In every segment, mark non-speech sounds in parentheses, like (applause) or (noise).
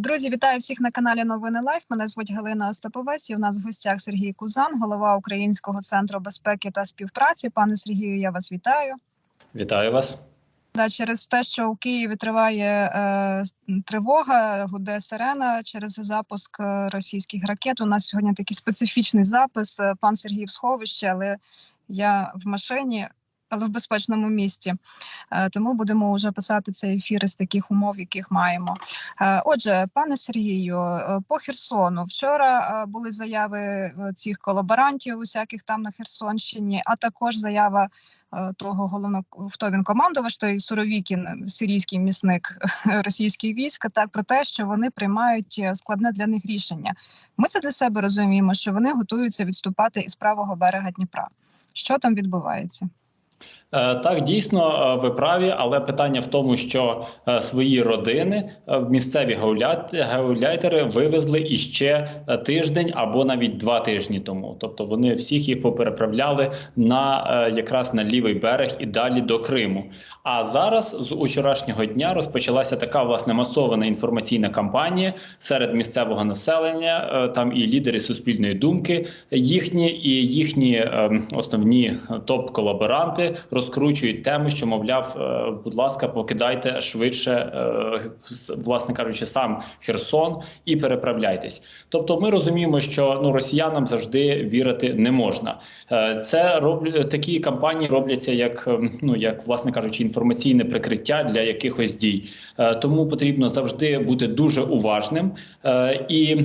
Друзі, вітаю всіх на каналі Новини Лайф. Мене звуть Галина Остаповець. І у нас в гостях Сергій Кузан, голова Українського центру безпеки та співпраці. Пане Сергію, я вас вітаю. Вітаю вас. Да, через те, що у Києві триває е, тривога, гуде сирена через запуск е, російських ракет. У нас сьогодні такий специфічний запис. Е, Пан Сергій в сховищі, але я в машині. Але в безпечному місці, Е, тому будемо вже писати цей ефір із таких умов, яких маємо. Е, Отже, пане Сергію, е, по Херсону вчора були заяви цих колаборантів, усяких там на Херсонщині, а також заява того головного хто він командувач, той Суровікін, сирійський місник (laughs) російських військ, так про те, що вони приймають складне для них рішення. Ми це для себе розуміємо, що вони готуються відступати із правого берега Дніпра. Що там відбувається? Е, Так, дійсно, е, ви праві, але питання в тому, що е, свої родини е, місцеві гауляйтери вивезли іще тиждень або навіть два тижні тому. Тобто вони всіх їх попереправляли на якраз на лівий берег і далі до Криму. А зараз з учорашнього дня розпочалася така власне масована інформаційна кампанія серед місцевого населення. Там і лідери суспільної думки їхні, і їхні е, основні топ-колаборанти розкручують тему, що мовляв, е, будь ласка, покидайте швидше, е, власне кажучи, сам Херсон і переправляйтесь. Тобто, ми розуміємо, що ну росіянам завжди вірити не можна. Е, Це роблять такі кампанії робляться як е, ну як власне кажучи, інформаційне прикриття для якихось дій. Тому потрібно завжди бути дуже уважним і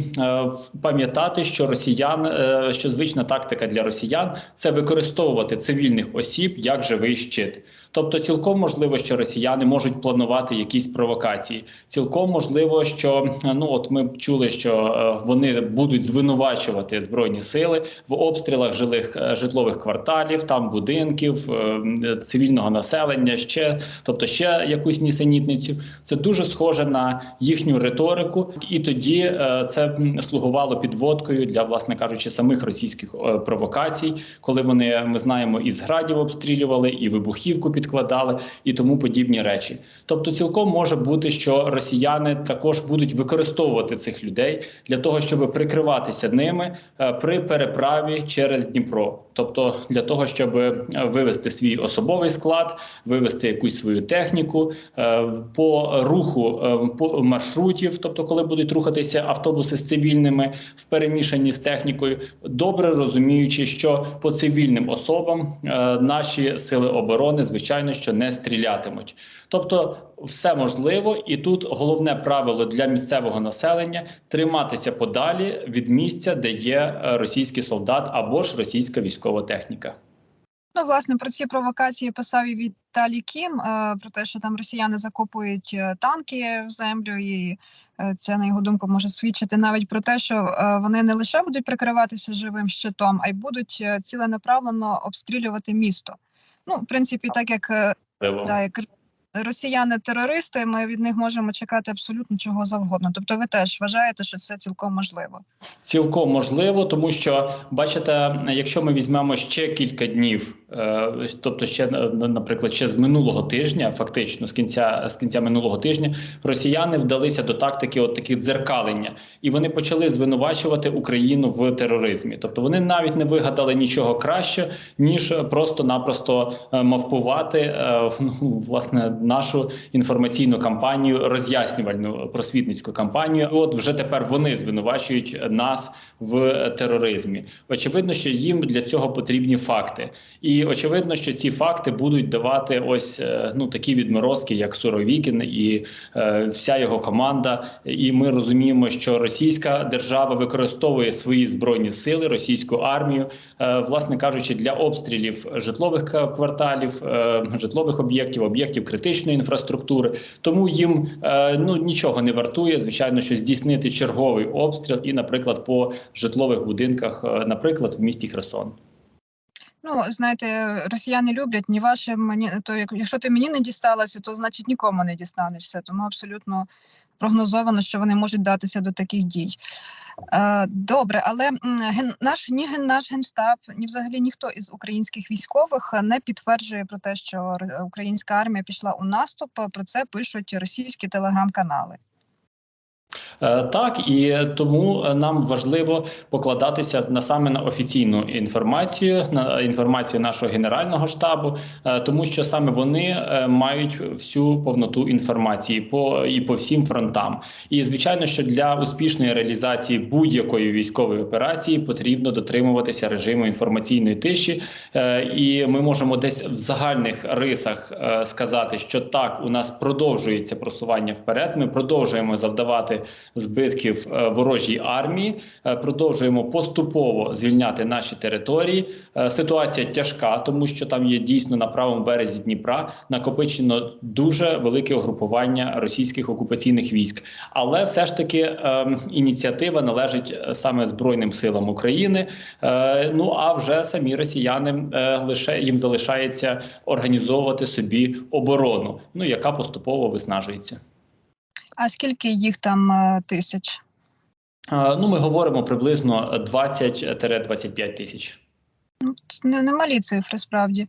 пам'ятати, що росіян, що звична тактика для росіян це використовувати цивільних осіб як живий щит. Тобто, цілком можливо, що росіяни можуть планувати якісь провокації. Цілком можливо, що ну от ми чули, що е, вони будуть звинувачувати збройні сили в обстрілах жилих е, житлових кварталів, там будинків, е, цивільного населення, ще тобто ще якусь нісенітницю. Це дуже схоже на їхню риторику, і тоді це слугувало підводкою для, власне кажучи, самих російських провокацій, коли вони ми знаємо і зградів обстрілювали, і вибухівку підкладали, і тому подібні речі. Тобто, цілком може бути, що росіяни також будуть використовувати цих людей для того, щоб прикриватися ними е, при переправі через Дніпро, тобто для того, щоб е, вивести свій особовий склад, вивести якусь свою техніку е, по руху по маршрутів, тобто, коли будуть рухатися автобуси з цивільними в перемішанні з технікою, добре розуміючи, що по цивільним особам наші сили оборони, звичайно, що не стрілятимуть. Тобто, все можливо, і тут головне правило для місцевого населення триматися подалі від місця, де є е, російський солдат або ж російська військова техніка. Ну, власне, про ці провокації писав і Віталій Кім е, про те, що там росіяни закопують е, танки в землю, і це на його думку може свідчити навіть про те, що вони не лише будуть прикриватися живим щитом, а й будуть ціленаправленно обстрілювати місто. Ну, в принципі, так як, е, да, як росіяни-терористи, ми від них можемо чекати абсолютно чого завгодно. Тобто, ви теж вважаєте, що це цілком можливо. Цілком можливо, тому що бачите, якщо ми візьмемо ще кілька днів, тобто ще на- наприклад, ще з минулого тижня, фактично з кінця з кінця минулого тижня, росіяни вдалися до тактики от таких дзеркалення, і вони почали звинувачувати Україну в тероризмі. Тобто вони навіть не вигадали нічого краще, ніж просто-напросто е, мавпувати е, ну, власне нашу інформаційну кампанію, роз'яснювальну просвітницьку кампанію. От вже тепер вони звинувачують нас в тероризмі. Очевидно, що їм для цього потрібні факти, і очевидно, що ці факти будуть давати ось е, ну такі відморозки, як Суровікін і е, вся його команда. І ми розуміємо, що російська держава використовує свої збройні сили, російську армію, е, власне кажучи, для обстрілів житлових кварталів, е, житлових об'єктів, об'єктів критичної інфраструктури. Тому їм е, ну нічого не вартує, звичайно, що здійснити черговий обстріл, і, наприклад, по житлових будинках, е, наприклад, в місті Херсон. Ну, знаєте, росіяни люблять ні вашим, мені то як якщо ти мені не дісталася, то значить нікому не дістанешся. Тому абсолютно прогнозовано, що вони можуть датися до таких дій. Е, добре, але ген, наш ні ген, наш генштаб, ні взагалі ніхто із українських військових не підтверджує про те, що українська армія пішла у наступ. Про це пишуть російські телеграм-канали. Е, Так і тому е, нам важливо покладатися на саме на офіційну інформацію, на інформацію нашого генерального штабу, е, тому що саме вони мають всю повноту інформації по і по всім фронтам. І звичайно, що для успішної реалізації будь-якої військової операції потрібно дотримуватися режиму інформаційної тиші, і ми можемо десь в загальних рисах сказати, що так у нас продовжується просування вперед. Ми продовжуємо завдавати збитків е, ворожій армії, е, продовжуємо поступово звільняти наші території. Е, Ситуація тяжка, тому що там є дійсно на правому березі Дніпра накопичено дуже велике угрупування російських окупаційних військ. Але все ж таки е, ініціатива належить саме Збройним силам України. Ну а вже самі росіяни лише їм залишається організовувати собі оборону, ну яка поступово виснажується. А скільки їх там е, тисяч? Ну, ми говоримо приблизно 20-25 тисяч. Ну, це не, не малі цифри, справді.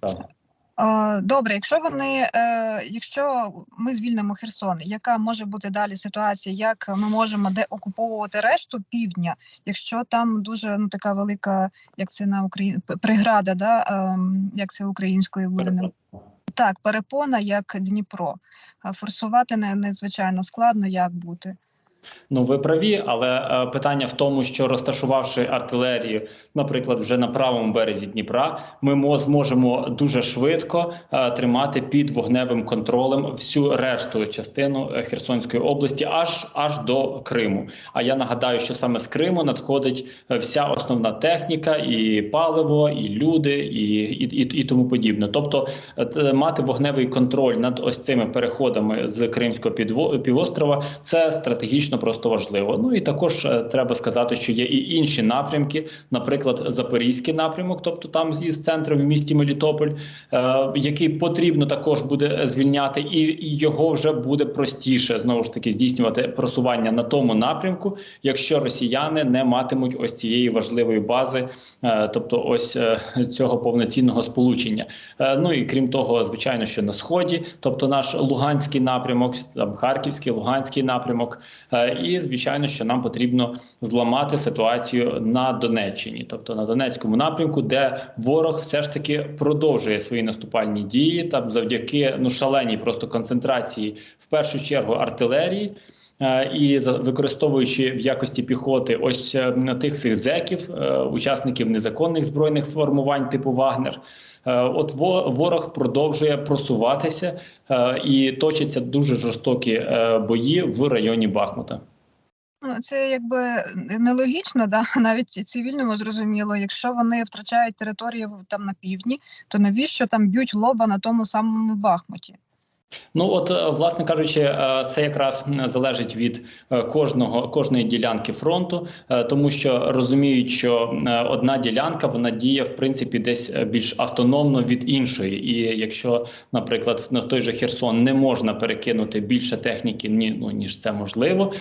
Так. Добре, якщо вони, е, якщо ми звільнимо Херсон, яка може бути далі ситуація? Як ми можемо деокуповувати решту півдня, якщо там дуже ну така велика, як це на Україні преграда, да ем, як це українською буде так, перепона, як Дніпро. Форсувати не надзвичайно складно, як бути. Ну, ви праві, але е, питання в тому, що розташувавши артилерію, наприклад, вже на правому березі Дніпра, ми мо- зможемо дуже швидко е, тримати під вогневим контролем всю решту частину е, Херсонської області, аж аж до Криму. А я нагадаю, що саме з Криму надходить е, вся основна техніка, і паливо, і люди, і, і, і, і тому подібне. Тобто, е, мати вогневий контроль над ось цими переходами з Кримського півострова це стратегічно просто важливо. Ну і також е, треба сказати, що є і інші напрямки, наприклад, Запорізький напрямок, тобто там з- центру в місті Мелітополь, е, який потрібно також буде звільняти, і, його вже буде простіше знову ж таки здійснювати просування на тому напрямку, якщо росіяни не матимуть ось цієї важливої бази, е, тобто ось цього повноцінного сполучення. Ну і крім того, звичайно, що на сході, тобто наш Луганський напрямок, там Харківський, Луганський напрямок, і звичайно, що нам потрібно зламати ситуацію на Донеччині, тобто на Донецькому напрямку, де ворог все ж таки продовжує свої наступальні дії, там завдяки ну шаленій просто концентрації в першу чергу артилерії. Е, І використовуючи в якості піхоти ось е, тих всіх зеків, е, учасників незаконних збройних формувань типу Вагнер, От ворог продовжує просуватися і точаться дуже жорстокі бої в районі Бахмута. Ну, це якби нелогічно, да (laughs) навіть цивільному зрозуміло. Якщо вони втрачають територію там на півдні, то навіщо там б'ють лоба на тому самому Бахмуті? Ну от, е, власне кажучи, е, це якраз залежить від е, кожного кожної ділянки фронту, тому що розуміють, що одна ділянка вона діє в принципі десь більш автономно від іншої. І якщо, наприклад, на той же Херсон не можна перекинути більше техніки, ні ну ніж це можливо,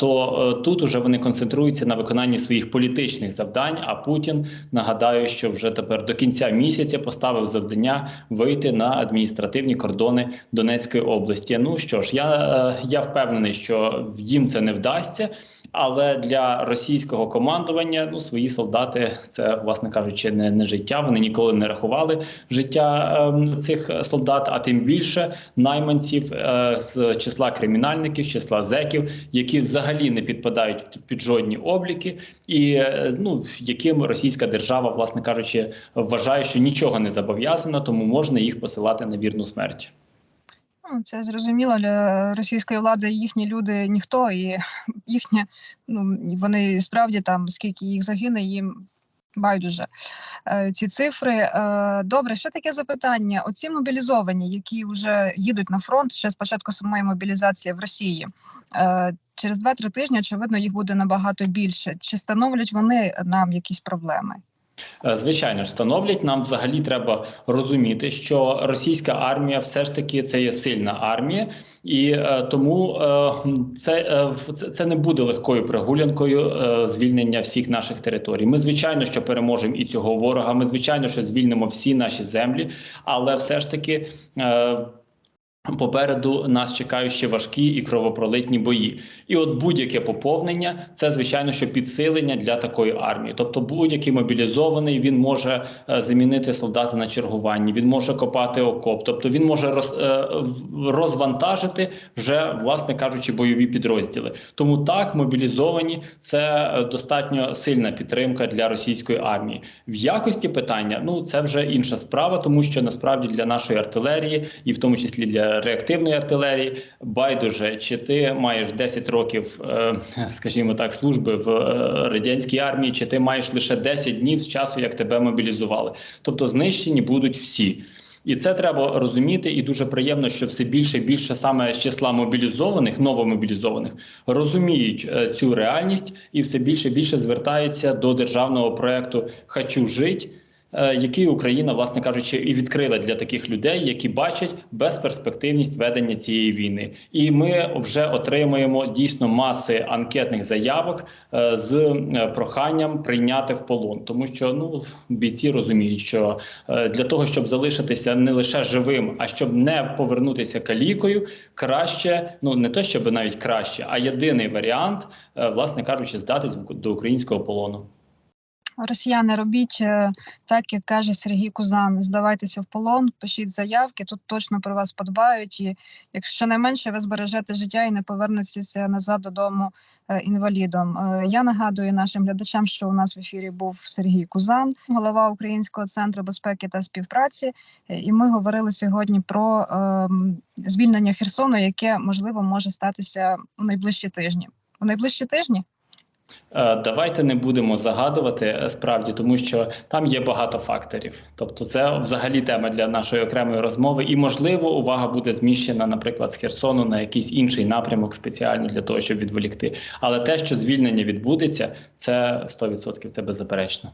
то тут уже вони концентруються на виконанні своїх політичних завдань. А Путін нагадаю, що вже тепер до кінця місяця поставив завдання вийти на адміністративні кордони Донецької області. Ну що ж, я, е, я впевнений, що їм це не вдасться. Але для російського командування ну свої солдати це, власне кажучи, не, не життя. Вони ніколи не рахували життя ем, цих солдат, а тим більше найманців е, з числа кримінальників, числа зеків, які взагалі не підпадають під жодні обліки, і е, ну яким російська держава, власне кажучи, вважає, що нічого не зобов'язана, тому можна їх посилати на вірну смерть. Ну, це зрозуміло для російської влади. Їхні люди ніхто, і (laughs) їхнє ну вони справді там скільки їх загине, їм байдуже е, ці цифри. Е, добре, ще таке запитання: оці мобілізовані, які вже їдуть на фронт ще з початку самої мобілізації в Росії. Е, через 2-3 тижні, очевидно, їх буде набагато більше. Чи становлять вони нам якісь проблеми? Е, Звичайно ж, становлять нам взагалі треба розуміти, що російська армія все ж таки це є сильна армія, і е, тому е, це, е, це, це не буде легкою прогулянкою е, звільнення всіх наших територій. Ми звичайно, що переможемо і цього ворога. Ми звичайно, що звільнимо всі наші землі, але все ж таки. Е, Попереду нас чекають ще важкі і кровопролитні бої, і от будь-яке поповнення це звичайно, що підсилення для такої армії. Тобто, будь-який мобілізований він може е, замінити солдата на чергуванні, він може копати окоп, тобто він може роз, е, розвантажити вже, власне кажучи, бойові підрозділи. Тому так мобілізовані це е, достатньо сильна підтримка для російської армії. В якості питання ну це вже інша справа, тому що насправді для нашої артилерії, і в тому числі для реактивної артилерії, байдуже чи ти маєш 10 років, е, скажімо так, служби в е, радянській армії, чи ти маєш лише 10 днів з часу, як тебе мобілізували. Тобто знищені будуть всі. І це треба розуміти, і дуже приємно, що все більше і більше саме з числа мобілізованих, новомобілізованих, розуміють е, цю реальність і все більше і більше звертаються до державного проекту Хочу жить, який Україна, власне кажучи, і відкрила для таких людей, які бачать безперспективність ведення цієї війни. І ми вже отримуємо дійсно маси анкетних заявок е, з е, проханням прийняти в полон, тому що ну бійці розуміють, що е, для того, щоб залишитися не лише живим, а щоб не повернутися калікою, краще, ну не те, щоб навіть краще, а єдиний варіант, е, власне кажучи, здатись до українського полону. Росіяни, робіть е, так, як каже Сергій Кузан. Здавайтеся в полон, пишіть заявки. Тут точно про вас подбають. І якщо найменше ви збережете життя і не повернетеся назад додому е, інвалідом. Е, Я нагадую нашим глядачам, що у нас в ефірі був Сергій Кузан, голова Українського центру безпеки та співпраці. І ми говорили сьогодні про звільнення Херсону, яке можливо може статися у найближчі тижні. У найближчі тижні. Е, Давайте не будемо загадувати е, справді, тому що там є багато факторів. Тобто, це взагалі тема для нашої окремої розмови, і можливо, увага буде зміщена, наприклад, з Херсону на якийсь інший напрямок спеціально для того, щоб відволікти. Але те, що звільнення відбудеться, це 100%, це беззаперечно.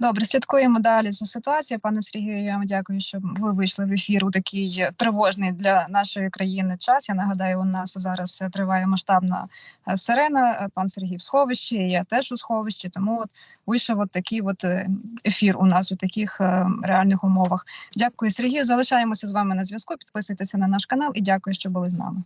Добре, слідкуємо далі за ситуацією. Пане Сергію, я вам дякую, що ви вийшли в ефір у такий тривожний для нашої країни час. Я нагадаю, у нас зараз триває масштабна е, сирена. Пан Сергій в сховищі, я теж у сховищі. Тому от вийшов от такий от е, ефір у нас у таких е, реальних умовах. Дякую, Сергію. Залишаємося з вами на зв'язку. Підписуйтеся на наш канал і дякую, що були з нами.